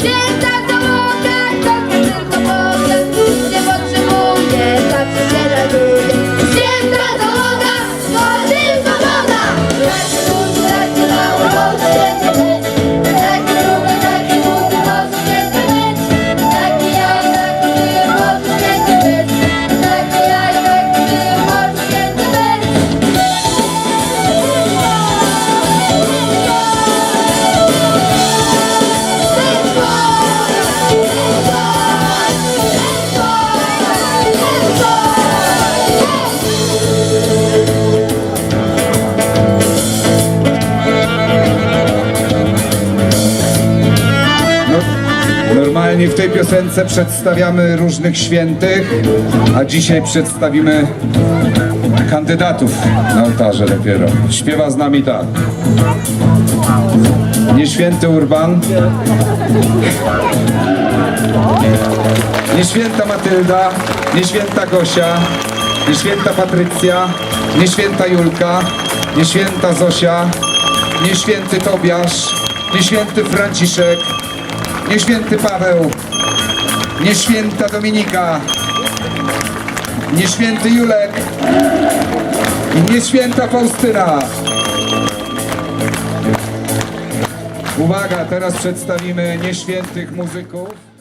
Dzień w tej piosence przedstawiamy różnych świętych, a dzisiaj przedstawimy kandydatów na ołtarze dopiero. Śpiewa z nami tak. Nieświęty Urban, Nieświęta Matylda, Nieświęta Gosia, Nieświęta Patrycja, Nieświęta Julka, Nieświęta Zosia, Nieświęty Tobiasz, Nieświęty Franciszek, Nieświęty Paweł, Nieświęta Dominika, Nieświęty Julek i Nieświęta Faustyna. Uwaga, teraz przedstawimy nieświętych muzyków.